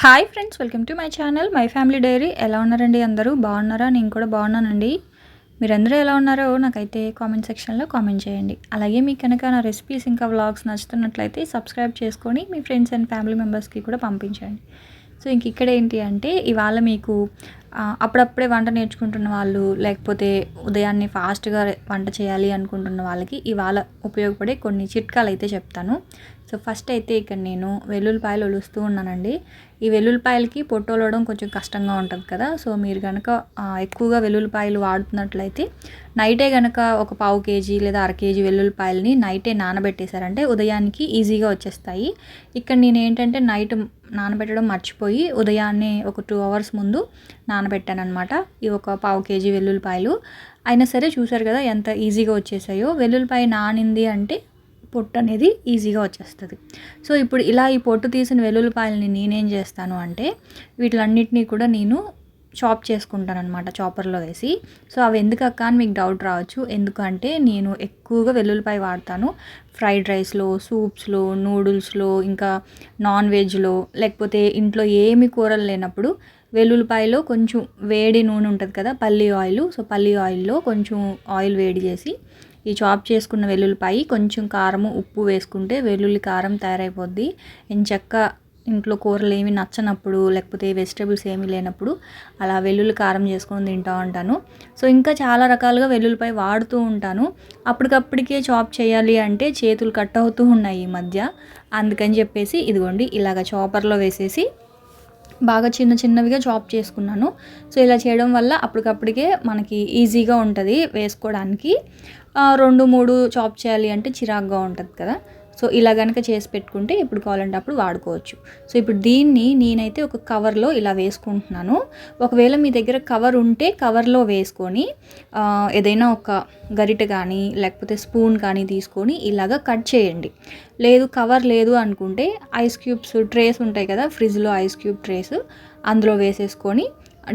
Hi friends welcome to my channel my family diary. ఎలా ఉన్నారండి అందరూ? బాగున్నారా? నేను కూడా బాగున్నానండి. మీరందరూ ఎలా ఉన్నారో నాకైతే కామెంట్ సెక్షన్లో కామెంట్ చేయండి. అలాగే మీకు కనుక నా రెసిపీస్ ఇంకా వ్లాగ్స్ నచ్చుతున్నట్లయితే సబ్స్క్రైబ్ చేసుకొని మీ ఫ్రెండ్స్ అండ్ ఫ్యామిలీ మెంబర్స్కి కూడా పంపించండి. సో ఇంక ఇక్కడ ఏంటి అంటే ఇవాళ మీకు అప్పుడప్పుడే వంట నేర్చుకుంటున్న వాళ్ళు లేకపోతే ఉదయాన్నే ఫాస్ట్గా వంట చేయాలి అనుకుంటున్న వాళ్ళకి ఇవాళ ఉపయోగపడే కొన్ని చిట్కాలు అయితే చెప్తాను. సో ఫస్ట్ అయితే ఇక్కడ నేను వెల్లుల్లిపాయలు ఒలుస్తూ ఉన్నానండి. ఈ వెల్లుల్లిపాయలకి పొట్టోలవడం కొంచెం కష్టంగా ఉంటుంది కదా. సో మీరు కనుక ఎక్కువగా వెల్లుల్లిపాయలు వాడుతున్నట్లయితే నైటే కనుక ఒక పావు కేజీ లేదా అర కేజీ వెల్లుల్లిపాయలని నైటే నానబెట్టేశారంటే ఉదయానికి ఈజీగా వచ్చేస్తాయి. ఇక్కడ నేను ఏంటంటే నైట్ నానబెట్టడం మర్చిపోయి ఉదయాన్నే ఒక టూ అవర్స్ ముందు నానబెట్టాను ఈ ఒక పావు కేజీ వెల్లుల్లిపాయలు. అయినా సరే చూసారు కదా ఎంత ఈజీగా వచ్చేసాయో. వెల్లుల్లిపాయ నానింది అంటే పొట్టు అనేది ఈజీగా వచ్చేస్తుంది. సో ఇప్పుడు ఇలా ఈ పొట్టు తీసిన వెల్లుల్లిపాయలని నేనేం చేస్తాను అంటే వీటిలన్నిటినీ కూడా నేను చాప్ చేసుకుంటాను అనమాట చాపర్లో వేసి. సో అవి ఎందుకు అక్క అని మీకు డౌట్ రావచ్చు. ఎందుకంటే నేను ఎక్కువగా వెల్లుల్లిపాయ వాడతాను. ఫ్రైడ్ రైస్లో సూప్స్లో నూడిల్స్లో ఇంకా నాన్ వెజ్లో లేకపోతే ఇంట్లో ఏమి కూరలు లేనప్పుడు వెల్లుల్లిపాయలో కొంచెం వేడి నూనె ఉంటుంది కదా పల్లి ఆయిల్. సో పల్లి ఆయిల్లో కొంచెం ఆయిల్ వేడి చేసి ఈ చాప్ చేసుకున్న వెల్లుల్లిపాయ కొంచెం కారము ఉప్పు వేసుకుంటే వెల్లుల్లి కారం తయారైపోద్ది. ఎంచక్క ఇంట్లో కూరలు ఏమి నచ్చనప్పుడు లేకపోతే వెజిటేబుల్స్ ఏమీ లేనప్పుడు అలా వెల్లుల్లి కారం చేసుకొని తింటూ ఉంటాను. సో ఇంకా చాలా రకాలుగా వెల్లుల్లిపాయ వాడుతూ ఉంటాను. అప్పటికప్పటికే చాప్ చేయాలి అంటే చేతులు కట్ అవుతూ ఉన్నాయి ఈ మధ్య. అందుకని చెప్పేసి ఇదిగోండి ఇలాగ చాపర్లో వేసేసి బాగా చిన్న చిన్నవిగా చాప్ చేసుకున్నాను. సో ఇలా చేయడం వల్ల అప్పటికప్పటికే మనకి ఈజీగా ఉంటుంది వేసుకోవడానికి. రెండు మూడు చాప్ చేయాలి అంటే చిరాగ్గా ఉంటుంది కదా. సో ఇలా కనుక చేసి పెట్టుకుంటే ఇప్పుడు కావాలంటే అప్పుడు వాడుకోవచ్చు. సో ఇప్పుడు దీన్ని నేనైతే ఒక కవర్లో ఇలా వేసుకుంటున్నాను. ఒకవేళ మీ దగ్గర కవర్ ఉంటే కవర్లో వేసుకొని ఏదైనా ఒక గరిట కానీ లేకపోతే స్పూన్ కానీ తీసుకొని ఇలాగ కట్ చేయండి. లేదు కవర్ లేదు అనుకుంటే ఐస్ క్యూబ్స్ ట్రేస్ ఉంటాయి కదా ఫ్రిడ్జ్లో ఐస్ క్యూబ్ ట్రేస్ అందులో వేసేసుకొని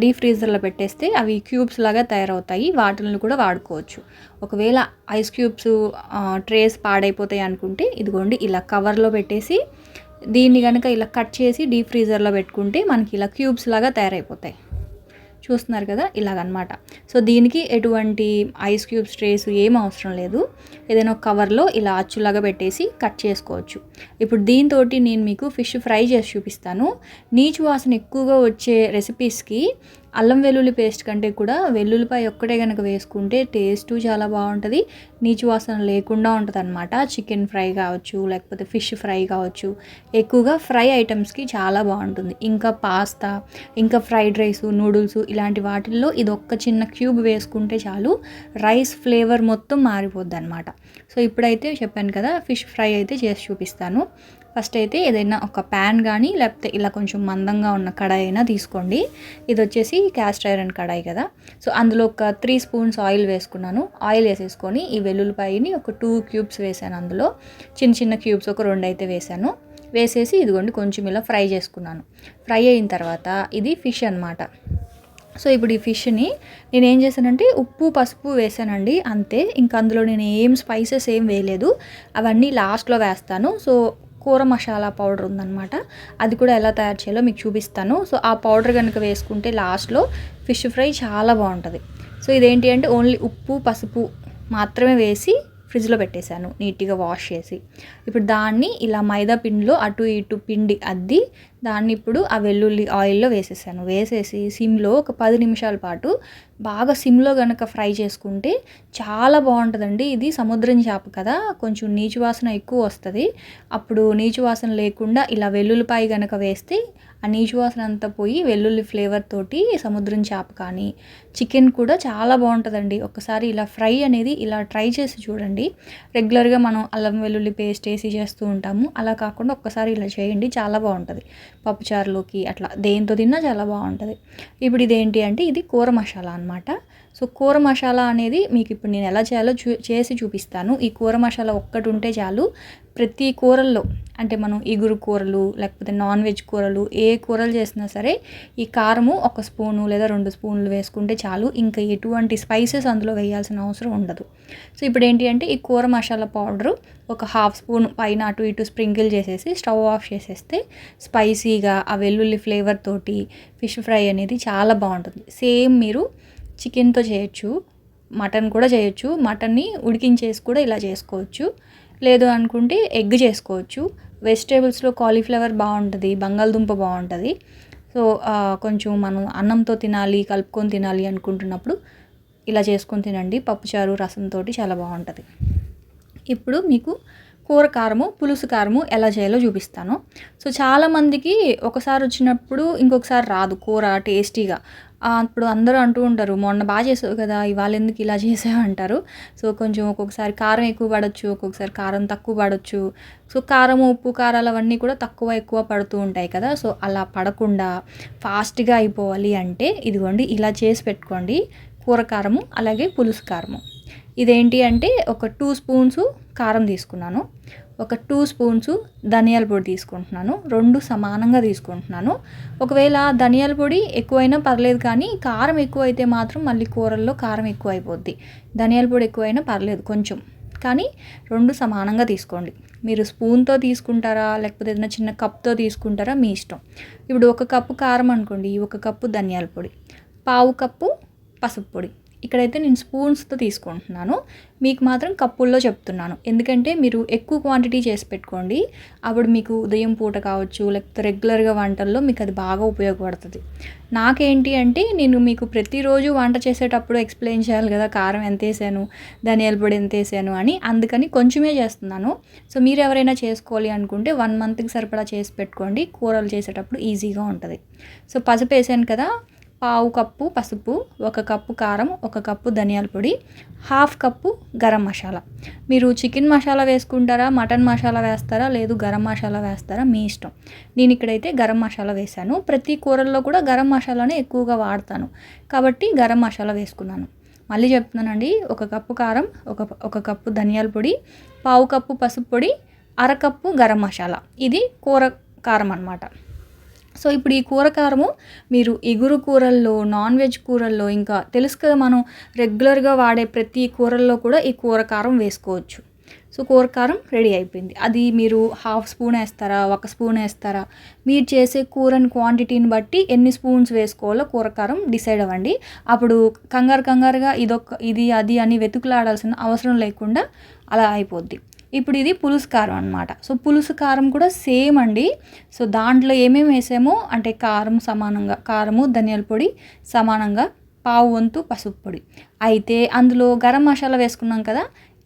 డీప్ ఫ్రీజర్లో పెట్టేస్తే అవి క్యూబ్స్ లాగా తయారవుతాయి. వాటిని కూడా వాడుకోవచ్చు. ఒకవేళ ఐస్ క్యూబ్స్ ట్రేస్ పాడైపోతాయి అనుకుంటే ఇదిగోండి ఇలా కవర్లో పెట్టేసి దీన్ని కనుక ఇలా కట్ చేసి డీప్ ఫ్రీజర్లో పెట్టుకుంటే మనకి ఇలా క్యూబ్స్ లాగా తయారైపోతాయి. చూస్తున్నారు కదా ఇలాగనమాట. సో దీనికి ఎటువంటి ఐస్ క్యూబ్స్ ట్రేస్ ఏం అవసరం లేదు. ఏదైనా కవర్లో ఇలా అచ్చులాగా పెట్టేసి కట్ చేసుకోవచ్చు. ఇప్పుడు దీంతో నేను మీకు ఫిష్ ఫ్రై చేసి చూపిస్తాను. నీచు వాసన ఎక్కువగా వచ్చే రెసిపీస్కి అల్లం వెల్లుల్లి పేస్ట్ కంటే కూడా వెల్లుల్లిపాయ ఒక్కటే కనుక వేసుకుంటే టేస్ట్ చాలా బాగుంటుంది. నీచు వాసన లేకుండా ఉంటుంది అనమాట చికెన్ ఫ్రై కావచ్చు లేకపోతే ఫిష్ ఫ్రై కావచ్చు. ఎక్కువగా ఫ్రై ఐటమ్స్కి చాలా బాగుంటుంది. ఇంకా పాస్తా ఇంకా ఫ్రైడ్ రైస్ నూడిల్స్ ఇలాంటి వాటిల్లో ఇది ఒక్క చిన్న క్యూబ్ వేసుకుంటే చాలు రైస్ ఫ్లేవర్ మొత్తం మారిపోద్ది అనమాట సో ఇప్పుడైతే చెప్పాను కదా ఫిష్ ఫ్రై అయితే చేసి చూపిస్తాను. ఫస్ట్ అయితే ఏదైనా ఒక ప్యాన్ కానీ లేకపోతే ఇలా కొంచెం మందంగా ఉన్న కడాయి అయినా తీసుకోండి. ఇది వచ్చేసి క్యాస్ట్ ఐరన్ కడాయి కదా. సో అందులో ఒక త్రీ స్పూన్స్ ఆయిల్ వేసుకున్నాను. ఆయిల్ వేసేసుకొని ఈ వెల్లుల్లిపాయని ఒక టూ క్యూబ్స్ వేసాను అందులో. చిన్న చిన్న క్యూబ్స్ ఒక రెండు అయితే వేసాను. వేసేసి ఇదిగోండి కొంచెం ఇలా ఫ్రై చేసుకున్నాను. ఫ్రై అయిన తర్వాత ఇది ఫిష్ అనమాట సో ఇప్పుడు ఈ ఫిష్ని నేను ఏం చేశానంటే ఉప్పు పసుపు వేసానండి అంతే. ఇంకా అందులో నేను ఏం స్పైసెస్ ఏం వేయలేదు. అవన్నీ లాస్ట్లో వేస్తాను. సో కూర మసాలా పౌడర్ ఉందన్నమాట. అది కూడా ఎలా తయారు చేయాలో మీకు చూపిస్తాను. సో ఆ పౌడర్ కనుక వేసుకుంటే లాస్ట్లో ఫిష్ ఫ్రై చాలా బాగుంటుంది. సో ఇదేంటి అంటే ఓన్లీ ఉప్పు పసుపు మాత్రమే వేసి ఫ్రిడ్జ్లో పెట్టేశాను నీట్గా వాష్ చేసి. ఇప్పుడు దాన్ని ఇలా మైదా పిండిలో అటు ఇటు పిండి అద్ది దాన్ని ఇప్పుడు ఆ వెల్లుల్లి ఆయిల్లో వేసేసాను. వేసేసి సిమ్లో ఒక పది నిమిషాల పాటు బాగా సిమ్లో కనుక ఫ్రై చేసుకుంటే చాలా బాగుంటుందండి. ఇది సముద్రం చేప కదా కొంచెం నీచు వాసన ఎక్కువ వస్తుంది. అప్పుడు నీచు వాసన లేకుండా ఇలా వెల్లుల్లిపాయ కనుక వేస్తే ఆ నీచు వాసన అంతా పోయి వెల్లుల్లి ఫ్లేవర్ తోటి సముద్రం చేప కానీ చికెన్ కూడా చాలా బాగుంటుందండి. ఒకసారి ఇలా ఫ్రై అనేది ఇలా ట్రై చేసి చూడండి. రెగ్యులర్గా మనం అల్లం వెల్లుల్లి పేస్ట్ వేసి చేస్తూ ఉంటాము. అలా కాకుండా ఒక్కసారి ఇలా చేయండి చాలా బాగుంటుంది. పప్పుచారులోకి అట్లా దేంతో తిన్నా చాలా బాగుంటుంది. ఇప్పుడు ఇదేంటి అంటే ఇది కూర మసాలా అనమాట సో కూర మసాలా అనేది మీకు ఇప్పుడు నేను ఎలా చేయాలో చూ చేసి చూపిస్తాను. ఈ కూర మసాలా ఒక్కటి ఉంటే చాలు. ప్రతి కూరల్లో అంటే మనం ఇగురు కూరలు లేకపోతే నాన్ వెజ్ కూరలు ఏ కూరలు చేసినా సరే ఈ కారము ఒక స్పూను లేదా రెండు స్పూన్లు వేసుకుంటే చాలు. ఇంకా ఎటువంటి స్పైసెస్ అందులో వేయాల్సిన అవసరం ఉండదు. సో ఇప్పుడు ఏంటి అంటే ఈ కూర మసాలా పౌడరు ఒక హాఫ్ స్పూన్ పైన అటు ఇటు స్ప్రింకిల్ చేసేసి స్టవ్ ఆఫ్ చేసేస్తే స్పైసీగా ఆ వెల్లుల్లి ఫ్లేవర్ తోటి ఫిష్ ఫ్రై అనేది చాలా బాగుంటుంది. సేమ్ మీరు చికెన్తో చేయొచ్చు మటన్ కూడా చేయొచ్చు మటన్ని ఉడికించేసి కూడా ఇలా చేసుకోవచ్చు. లేదు అనుకుంటే ఎగ్ చేసుకోవచ్చు. వెజిటేబుల్స్లో కాలీఫ్లవర్ బాగుంటుంది బంగాళదుంప బాగుంటుంది. సో కొంచెం మనం అన్నంతో తినాలి కలుపుకొని తినాలి అనుకుంటున్నప్పుడు ఇలా చేసుకొని తినండి. పప్పుచారు రసంతో చాలా బాగుంటుంది. ఇప్పుడు మీకు కూర కారము పులుసు కారము ఎలా చేయాలో చూపిస్తాను. సో చాలామందికి ఒకసారి వచ్చినప్పుడు ఇంకొకసారి రాదు కూర టేస్టీగా. అప్పుడు అందరూ అంటూ ఉంటారు మొన్న బాగా చేసావు కదా ఇవాళ ఎందుకు ఇలా చేసావు? అంటారు. సో కొంచెం ఒక్కొక్కసారి కారం ఎక్కువ పడవచ్చు ఒక్కొక్కసారి కారం తక్కువ పడవచ్చు సో కారం ఉప్పు కారాలు అవన్నీ కూడా తక్కువ ఎక్కువ పడుతూ ఉంటాయి కదా. సో అలా పడకుండా ఫాస్ట్గా అయిపోవాలి అంటే ఇదిగోండి ఇలా చేసి పెట్టుకోండి. కూర కారము అలాగే పులుసు కారము. ఇదేంటి అంటే ఒక టూ స్పూన్స్ కారం తీసుకున్నాను. ఒక టూ స్పూన్స్ ధనియాల పొడి తీసుకుంటున్నాను. రెండు సమానంగా తీసుకుంటున్నాను. ఒకవేళ ధనియాల పొడి ఎక్కువైనా పర్లేదు కానీ కారం ఎక్కువైతే మాత్రం మళ్ళీ కూరల్లో కారం ఎక్కువ అయిపోద్ది ధనియాల పొడి ఎక్కువైనా పర్లేదు కొంచెం. కానీ రెండు సమానంగా తీసుకోండి. మీరు స్పూన్తో తీసుకుంటారా? లేకపోతే ఏదైనా చిన్న కప్తో తీసుకుంటారా? మీ ఇష్టం. ఇప్పుడు ఒక కప్పు కారం అనుకోండి. ఒక కప్పు ధనియాల పొడి. పావు కప్పు పసుపు పొడి. ఇక్కడైతే నేను స్పూన్స్తో తీసుకుంటున్నాను. మీకు మాత్రం కప్పుల్లో చెప్తున్నాను. ఎందుకంటే మీరు ఎక్కువ క్వాంటిటీ చేసి పెట్టుకోండి. అప్పుడు మీకు ఉదయం పూట కావచ్చు లేకపోతే రెగ్యులర్గా వంటల్లో మీకు అది బాగా ఉపయోగపడుతుంది. నాకేంటి అంటే నేను మీకు ప్రతిరోజు వంట చేసేటప్పుడు ఎక్స్ప్లెయిన్ చేయాలి కదా కారం ఎంత వేసాను ధనియాల పొడి ఎంత వేసాను అని. అందుకని కొంచెమే చేస్తున్నాను. సో మీరు ఎవరైనా చేసుకోవాలి అనుకుంటే వన్ మంత్కి సరిపడా చేసి పెట్టుకోండి. కూరలు చేసేటప్పుడు ఈజీగా ఉంటుంది. సో పసుపు వేసాను కదా పావు కప్పు పసుపు ఒక కప్పు కారం ఒక కప్పు ధనియాల పొడి హాఫ్ కప్పు గరం మసాలా. మీరు చికెన్ మసాలా వేసుకుంటారా మటన్ మసాలా వేస్తారా లేదు గరం మసాలా వేస్తారా మీ ఇష్టం. నేను ఇక్కడైతే గరం మసాలా వేశాను. ప్రతి కూరల్లో కూడా గరం మసాలానే ఎక్కువగా వాడతాను. కాబట్టి గరం మసాలా వేసుకున్నాను. మళ్ళీ చెప్తున్నానండి ఒక కప్పు కారం ఒక ఒక కప్పు ధనియాల పొడి పావు కప్పు పసుపు పొడి అరకప్పు గరం మసాలా. ఇది కూర కారం అనమాట సో ఇప్పుడు ఈ కూర కారము మీరు ఇగురు కూరల్లో నాన్ వెజ్ కూరల్లో ఇంకా తెలుసు కదా మనం రెగ్యులర్గా వాడే ప్రతి కూరల్లో కూడా ఈ కూర కారం వేసుకోవచ్చు. సో కూర కారం రెడీ అయిపోయింది. అది మీరు హాఫ్ స్పూన్ వేస్తారా ఒక స్పూన్ వేస్తారా? మీరు చేసే కూరని క్వాంటిటీని బట్టి ఎన్ని స్పూన్స్ వేసుకోవాలో కూర కారం డిసైడ్ అవ్వండి. అప్పుడు కంగారు కంగారుగా ఇదొక ఇది అది అని వెతుకులాడాల్సిన అవసరం లేకుండా అలా అయిపోద్ది. ఇప్పుడు ఇది పులుసు కారం అనమాట సో పులుసు కారం కూడా సేమ్ అండి. సో దాంట్లో ఏమేమి వేసామో అంటే కారం సమానంగా కారము ధనియాల పొడి సమానంగా పావు వంతు పసుపు పొడి. అయితే అందులో గరం మసాలా వేసుకున్నాం కదా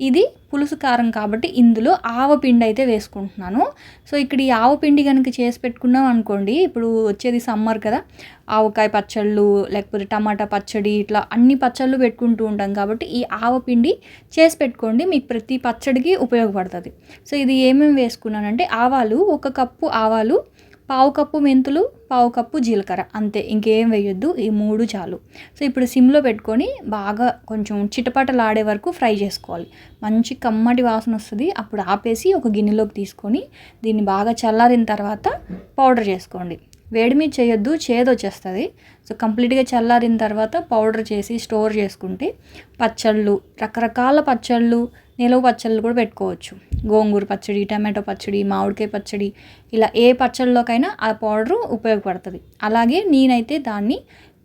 ఇది పులుసు కారం కాబట్టి ఇందులో ఆవపిండి అయితే వేసుకుంటున్నాను. సో ఇక్కడ ఈ ఆవపిండి కనుక చేసి పెట్టుకున్నాం అనుకోండి ఇప్పుడు వచ్చేది సమ్మర్ కదా ఆవకాయ పచ్చళ్ళు లేకపోతే టమాటా పచ్చడి ఇట్లా అన్ని పచ్చళ్ళు పెట్టుకుంటూ ఉంటాం కాబట్టి ఈ ఆవపిండి చేసి పెట్టుకోండి మీకు ప్రతి పచ్చడికి ఉపయోగపడుతుంది. సో ఇది ఏమేమి వేసుకున్నానంటే ఆవాలు ఒక కప్పు ఆవాలు పావు కప్పు మెంతులు పావు కప్పు జీలకర్ర. అంతే ఇంకేం వేయొద్దు ఈ మూడు చాలు. సో ఇప్పుడు సిమ్లో పెట్టుకొని బాగా కొంచెం చిటపటలాడే వరకు ఫ్రై చేసుకోవాలి. మంచి కమ్మటి వాసన వస్తుంది అప్పుడు ఆపేసి ఒక గిన్నెలోకి తీసుకొని దీన్ని బాగా చల్లారిన తర్వాత పౌడర్ చేసుకోండి. వేడి మీద చేయొద్దు చేదు వచ్చేస్తుంది. సో కంప్లీట్గా చల్లారిన తర్వాత పౌడర్ చేసి స్టోర్ చేసుకుంటే పచ్చళ్ళు రకరకాల పచ్చళ్ళు నిలవ పచ్చళ్ళు కూడా పెట్టుకోవచ్చు. గోంగూర పచ్చడి టమాటో పచ్చడి మామిడికాయ పచ్చడి ఇలా ఏ పచ్చళ్ళలోకైనా ఆ పౌడరు ఉపయోగపడుతుంది. అలాగే నేనైతే దాన్ని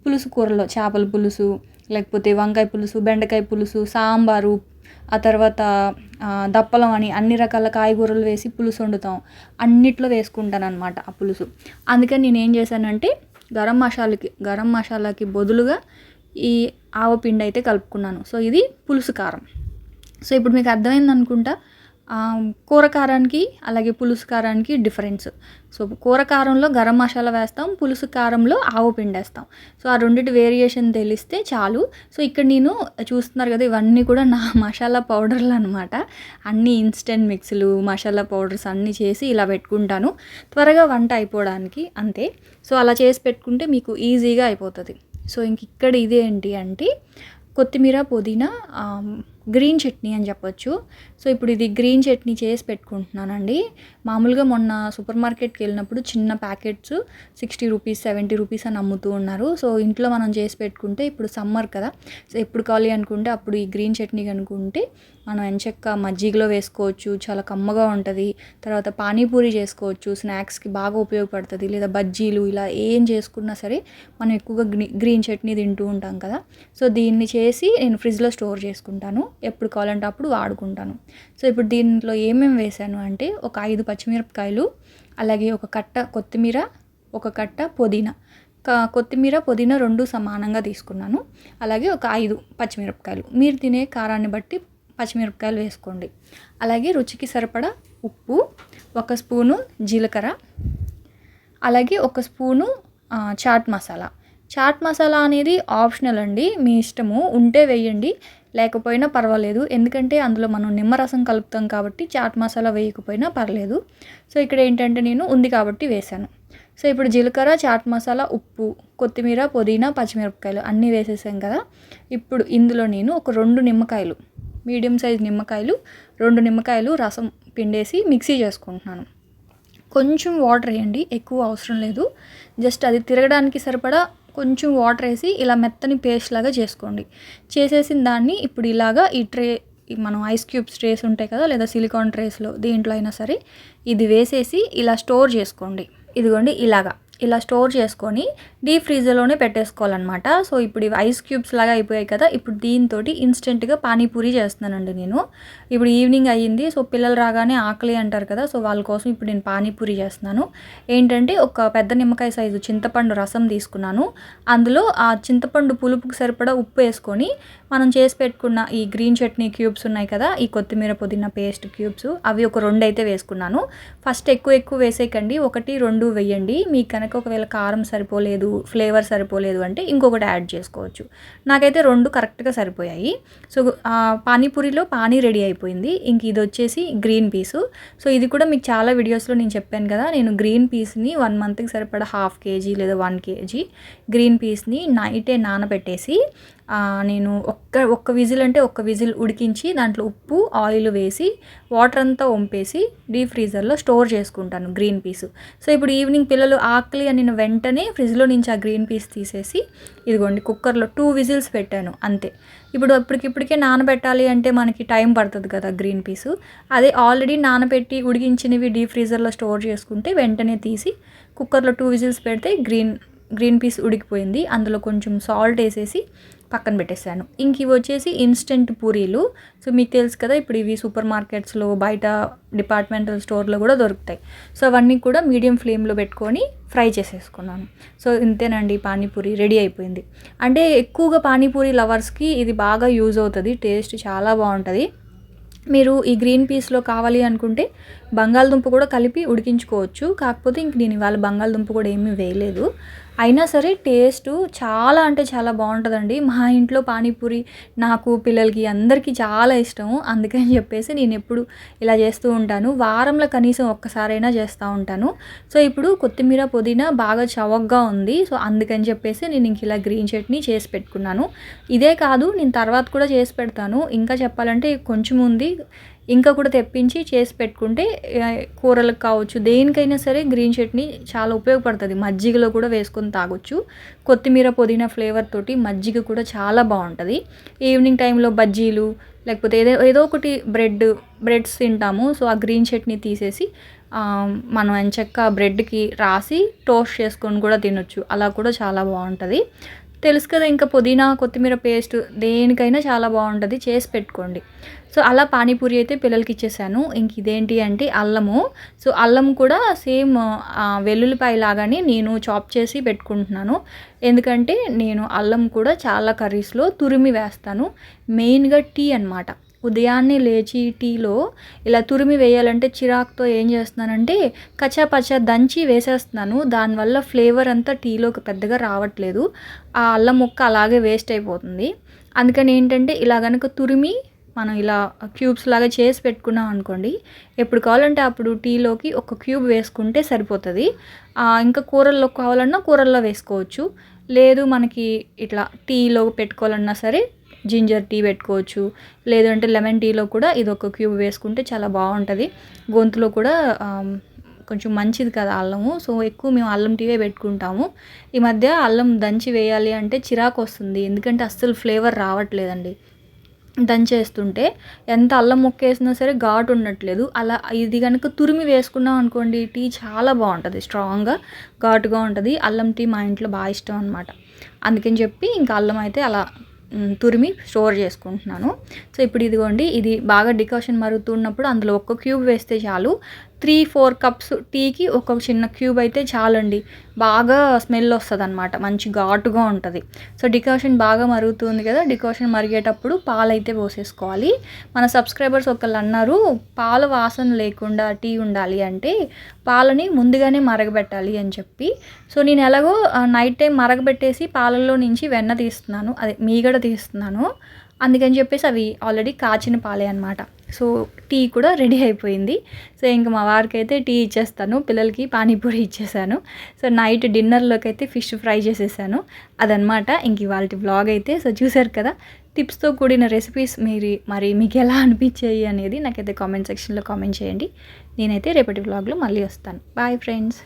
పులుసు కూరలో చేపల పులుసు లేకపోతే వంకాయ పులుసు బెండకాయ పులుసు సాంబారు ఆ తర్వాత దప్పలం అని అన్ని రకాల కాయగూరలు వేసి పులుసు వండుతాం. అన్నిట్లో వేసుకుంటాను అనమాట ఆ పులుసు. అందుకని నేను ఏం చేశానంటే గరం మసాలాకి గరం మసాలాకి బదులుగా ఈ ఆవపిండి అయితే కలుపుకున్నాను. సో ఇది పులుసు కారం. సో ఇప్పుడు మీకు అర్థమైంది అనుకుంటా కూర కారానికి అలాగే పులుసు కారానికి డిఫరెన్స్. సో కూర కారంలో గరం మసాలా వేస్తాం పులుసు కారంలో ఆవు పిండి వేస్తాం సో ఆ రెండింటి వేరియేషన్ తెలిస్తే చాలు. సో ఇక్కడ నేను చూస్తున్నారు కదా ఇవన్నీ కూడా నా మసాలా పౌడర్లు అనమాట అన్ని ఇన్స్టెంట్ మిక్స్లు మసాలా పౌడర్స్ అన్నీ చేసి ఇలా పెట్టుకుంటాను. త్వరగా వంట అయిపోవడానికి అంతే. సో అలా చేసి పెట్టుకుంటే మీకు ఈజీగా అయిపోతుంది. సో ఇంక ఇక్కడ ఇదేంటి అంటే కొత్తిమీర పుదీనా గ్రీన్ చట్నీ అని చెప్పొచ్చు. సో ఇప్పుడు ఇది గ్రీన్ చట్నీ చేసి పెట్టుకుంటున్నానండి. మామూలుగా మొన్న సూపర్ మార్కెట్కి వెళ్ళినప్పుడు చిన్న packets sixty rupees seventy rupees అని అమ్ముతూ ఉన్నారు. సో ఇంట్లో మనం చేసి పెట్టుకుంటే ఇప్పుడు సమ్మర్ కదా. సో ఎప్పుడు కావాలి అనుకుంటే అప్పుడు ఈ గ్రీన్ చట్నీ కనుకుంటే మనం ఎంచక్క మజ్జిగలో వేసుకోవచ్చు చాలా కమ్మగా ఉంటుంది. తర్వాత పానీపూరి చేసుకోవచ్చు స్నాక్స్కి బాగా ఉపయోగపడుతుంది. లేదా బజ్జీలు ఇలా ఏం చేసుకున్నా సరే మనం ఎక్కువగా గ్రీన్ చట్నీ తింటూ ఉంటాం కదా. సో దీన్ని చేసి నేను ఫ్రిడ్జ్లో స్టోర్ చేసుకుంటాను. ఎప్పుడు కావాలంటే అప్పుడు వాడుకుంటాను. సో ఇప్పుడు దీంట్లో ఏమేమి వేసాను అంటే ఒక ఐదు పచ్చిమిరపకాయలు అలాగే ఒక కట్ట కొత్తిమీర ఒక కట్ట పుదీనా. కొత్తిమీర పుదీనా రెండు సమానంగా తీసుకున్నాను. అలాగే ఒక ఐదు పచ్చిమిరపకాయలు. మీరు తినే కారాన్ని బట్టి పచ్చిమిరపకాయలు వేసుకోండి. అలాగే రుచికి సరిపడా ఉప్పు ఒక స్పూను జీలకర్ర అలాగే ఒక స్పూను చాట్ మసాలా. చాట్ మసాలా అనేది ఆప్షనల్ అండి. మీ ఇష్టము ఉంటే వేయండి లేకపోయినా పర్వాలేదు. ఎందుకంటే అందులో మనం నిమ్మరసం కలుపుతాం కాబట్టి చాట్ మసాలా వేయకపోయినా పర్లేదు. సో ఇక్కడ ఏంటంటే నేను ఉంది కాబట్టి వేశాను. సో ఇప్పుడు జీలకర్ర చాట్ మసాలా ఉప్పు కొత్తిమీర పుదీనా పచ్చిమిరపకాయలు అన్నీ వేసేసాం కదా. ఇప్పుడు ఇందులో నేను ఒక రెండు నిమ్మకాయలు మీడియం సైజ్ నిమ్మకాయలు రెండు నిమ్మకాయలు రసం పిండేసి మిక్సీ చేసుకుంటున్నాను. కొంచెం వాటర్ వేయండి ఎక్కువ అవసరం లేదు. జస్ట్ అది తిరగడానికి సరిపడా కొంచెం వాటర్ వేసి ఇలా మెత్తని పేస్ట్ లాగా చేసుకోండి. చేసేసిన దాన్ని ఇప్పుడు ఇలాగా ఈ ట్రే మనం ఐస్ క్యూబ్స్ ట్రేస్ ఉంటాయి కదా లేదా సిలికాన్ ట్రేస్లో దీంట్లో అయినా సరే ఇది వేసేసి ఇలా స్టోర్ చేసుకోండి. ఇదిగోండి ఇలాగా. ఇలా స్టోర్ చేసుకొని డీప్ ఫ్రీజర్లోనే పెట్టేసుకోవాలన్నమాట. సో ఇప్పుడు ఇవి ఐస్ క్యూబ్స్ లాగా అయిపోయాయి కదా ఇప్పుడు దీంతో ఇన్స్టెంట్గా పానీపూరి చేస్తున్నానండి నేను. ఇప్పుడు ఈవినింగ్ అయ్యింది సో పిల్లలు రాగానే ఆకలి అంటారు కదా సో వాళ్ళ కోసం ఇప్పుడు నేను పానీపూరి చేస్తున్నాను. ఏంటంటే ఒక పెద్ద నిమ్మకాయ సైజు చింతపండు రసం తీసుకున్నాను. అందులో ఆ చింతపండు పులుపుకి సరిపడా ఉప్పు వేసుకొని మనం చేసి పెట్టుకున్న ఈ గ్రీన్ చట్నీ క్యూబ్స్ ఉన్నాయి కదా ఈ కొత్తిమీర పుదీనా పేస్ట్ క్యూబ్స్ అవి ఒక రెండు అయితే వేసుకున్నాను. ఫస్ట్ ఎక్కువ ఎక్కువ వేసేయకండి ఒకటి రెండు వేయండి. మీకు కనుక ఒకవేళ కారం సరిపోలేదు ఫ్లేవర్ సరిపోలేదు అంటే ఇంకొకటి యాడ్ చేసుకోవచ్చు. నాకైతే రెండు కరెక్ట్గా సరిపోయాయి. సో పానీపూరిలో పానీ రెడీ అయిపోయింది. ఇంక ఇది వచ్చేసి గ్రీన్ పీసు సో ఇది కూడా మీకు చాలా వీడియోస్లో నేను చెప్పాను కదా నేను గ్రీన్ పీస్ని వన్ మంత్కి సరిపడా హాఫ్ కేజీ లేదా వన్ కేజీ గ్రీన్ పీస్ని నైటే నానబెట్టేసి నేను ఒక్క ఒక్క విజిల్ అంటే ఒక్క విజిల్ ఉడికించి దాంట్లో ఉప్పు ఆయిల్ వేసి వాటర్ అంతా వంపేసి డీప్ ఫ్రీజర్లో స్టోర్ చేసుకుంటాను గ్రీన్ పీస్. సో ఇప్పుడు ఈవినింగ్ పిల్లలు ఆకలి అని వెంటనే ఫ్రిడ్జ్లో నుంచి ఆ గ్రీన్ పీస్ తీసేసి ఇదిగోండి కుక్కర్లో టూ విజిల్స్ పెట్టాను అంతే. ఇప్పుడు ఇప్పటికిప్పటికే నానబెట్టాలి అంటే మనకి టైం పడుతుంది కదా గ్రీన్ పీసు. అదే ఆల్రెడీ నానబెట్టి ఉడికించినవి డీప్ ఫ్రీజర్లో స్టోర్ చేసుకుంటే వెంటనే తీసి కుక్కర్లో టూ విజిల్స్ పెడితే గ్రీన్ గ్రీన్ పీస్ ఉడికిపోయింది. అందులో కొంచెం సాల్ట్ వేసేసి పక్కన పెట్టేశాను. ఇంక ఇవి వచ్చేసి ఇన్స్టెంట్ పూరీలు. సో మీకు తెలుసు కదా ఇప్పుడు ఇవి సూపర్ మార్కెట్స్లో బయట డిపార్ట్మెంటల్ స్టోర్లో కూడా దొరుకుతాయి. సో అవన్నీ కూడా మీడియం ఫ్లేమ్లో పెట్టుకొని ఫ్రై చేసేసుకున్నాను. సో ఇంతేనండి పానీపూరి రెడీ అయిపోయింది. అంటే ఎక్కువగా పానీపూరి లవర్స్కి ఇది బాగా యూజ్ అవుతుంది టేస్ట్ చాలా బాగుంటుంది. మీరు ఈ గ్రీన్ పీస్లో కావాలి అనుకుంటే బంగాళదుంప కూడా కలిపి ఉడికించుకోవచ్చు. కాకపోతే ఇంక నేను ఇవాళ బంగాళదుంప కూడా ఏమీ వేయలేదు. అయినా సరే టేస్ట్ చాలా అంటే చాలా బాగుంటుందండి. మా ఇంట్లో పానీపూరి నాకు పిల్లలకి అందరికీ చాలా ఇష్టం అందుకని చెప్పేసి నేను ఎప్పుడు ఇలా చేస్తూ ఉంటాను. వారంలో కనీసం ఒక్కసారైనా చేస్తూ ఉంటాను. సో ఇప్పుడు కొత్తిమీర పుదీనా బాగా చవగ్గా ఉంది. సో అందుకని చెప్పేసి నేను ఇంక ఇలా గ్రీన్ చట్నీ చేసి పెట్టుకున్నాను. ఇదే కాదు నేను తర్వాత కూడా చేసి పెడతాను. ఇంకా చెప్పాలంటే కొంచెం ఉంది. ఇంకా కూడా తెప్పించి చేసి పెట్టుకుంటే కూరలకు కావచ్చు దేనికైనా సరే గ్రీన్ చట్నీ చాలా ఉపయోగపడుతుంది. మజ్జిగలో కూడా వేసుకొని తాగొచ్చు. కొత్తిమీర పుదీనా ఫ్లేవర్ తోటి మజ్జిగ కూడా చాలా బాగుంటుంది. ఈవినింగ్ టైంలో బజ్జీలు లేకపోతే ఏదో ఏదో ఒకటి బ్రెడ్ బ్రెడ్స్ తింటాము. సో ఆ గ్రీన్ చట్నీ తీసేసి మనం ఎంచక్క బ్రెడ్కి రాసి టోస్ట్ చేసుకొని కూడా తినొచ్చు. అలా కూడా చాలా బాగుంటుంది. తెలుసు కదా ఇంకా పుదీనా కొత్తిమీర పేస్ట్ దేనికైనా చాలా బాగుంటుంది. చేసి పెట్టుకోండి. సో అలా పానీపూరి అయితే పిల్లలకి ఇచ్చేసాను. ఇంక ఇదేంటి అంటే అల్లము. సో అల్లం కూడా సేమ్ వెల్లుల్లిపాయ లాగానే నేను చాప్ చేసి పెట్టుకుంటున్నాను. ఎందుకంటే నేను అల్లం కూడా చాలా కర్రీస్లో తురిమి వేస్తాను. మెయిన్గా టీ అనమాట ఉదయాన్నే లేచి టీలో ఇలా తురిమి వేయాలంటే చిరాకుతో ఏం చేస్తున్నానంటే కచాపచా దంచి వేసేస్తున్నాను. దానివల్ల ఫ్లేవర్ అంతా టీలోకి పెద్దగా రావట్లేదు. ఆ అల్లం ముక్క అలాగే వేస్ట్ అయిపోతుంది. అందుకని ఏంటంటే ఇలా కనుక తురిమి మనం ఇలా క్యూబ్స్ లాగా చేసి పెట్టుకున్నాం అనుకోండి ఎప్పుడు కావాలంటే అప్పుడు టీలోకి ఒక క్యూబ్ వేసుకుంటే సరిపోతుంది. ఇంకా కూరల్లో కావాలన్నా కూరల్లో వేసుకోవచ్చు. లేదు మనకి ఇట్లా టీలో పెట్టుకోవాలన్నా సరే జింజర్ టీ పెట్టుకోవచ్చు. లేదంటే లెమన్ టీలో కూడా ఇది ఒక క్యూబ్ వేసుకుంటే చాలా బాగుంటుంది. గొంతులో కూడా కొంచెం మంచిది కదా అల్లము. సో ఎక్కువ మేము అల్లం టీవే పెట్టుకుంటాము. ఈ మధ్య అల్లం దంచి వేయాలి అంటే చిరాకు వస్తుంది. ఎందుకంటే అస్సలు ఫ్లేవర్ రావట్లేదండి. దంచేస్తుంటే ఎంత అల్లం ముక్క వేసినా సరే ఘాటు ఉండట్లేదు. అలా ఇది కనుక తురిమి వేసుకున్నాం అనుకోండి టీ చాలా బాగుంటుంది. స్ట్రాంగ్గా ఘాటుగా ఉంటుంది. అల్లం టీ మా ఇంట్లో బాగా ఇష్టం అనమాట అందుకని చెప్పి ఇంకా అల్లం అయితే అలా తురిమి స్టోర్ చేసుకుంటున్నాను. సో ఇప్పుడు ఇదిగోండి ఇది బాగా డికాషన్ మరుగుతున్నప్పుడు అందులో ఒక్క క్యూబ్ వేస్తే చాలు. త్రీ ఫోర్ కప్స్ టీకి ఒక చిన్న క్యూబ్ అయితే చాలండి. బాగా స్మెల్ వస్తుంది అనమాట మంచి ఘాటుగా ఉంటుంది. సో డికాషన్ బాగా మరుగుతుంది కదా. డికాషన్ మరిగేటప్పుడు పాలు అయితే పోసేసుకోవాలి. మన సబ్స్క్రైబర్స్ ఒకళ్ళు అన్నారు పాల వాసన లేకుండా టీ ఉండాలి అంటే పాలని ముందుగానే మరగబెట్టాలి అని చెప్పి. సో నేను ఎలాగో నైట్ టైం మరగబెట్టేసి పాలల్లో నుంచి వెన్న తీస్తున్నాను. అదే మీగడ తీస్తున్నాను. అందుకని చెప్పేసి అవి ఆల్రెడీ కాచిన పాలే అనమాట సో టీ కూడా రెడీ అయిపోయింది. సో ఇంకా మా వారికి అయితే టీ ఇచ్చేస్తాను. పిల్లలకి పానీపూరి ఇచ్చేసాను. సో నైట్ డిన్నర్లోకి అయితే ఫిష్ ఫ్రై చేసేసాను. అదనమాట ఇంక ఇవాళ వ్లాగ్ అయితే. సో చూసారు కదా టిప్స్తో కూడిన రెసిపీస్ మీరు మరి మీకు ఎలా అనిపించాయి అనేది నాకైతే కామెంట్ సెక్షన్లో కామెంట్ చేయండి. నేనైతే రేపటి వ్లాగ్లో మళ్ళీ వస్తాను. Bye friends.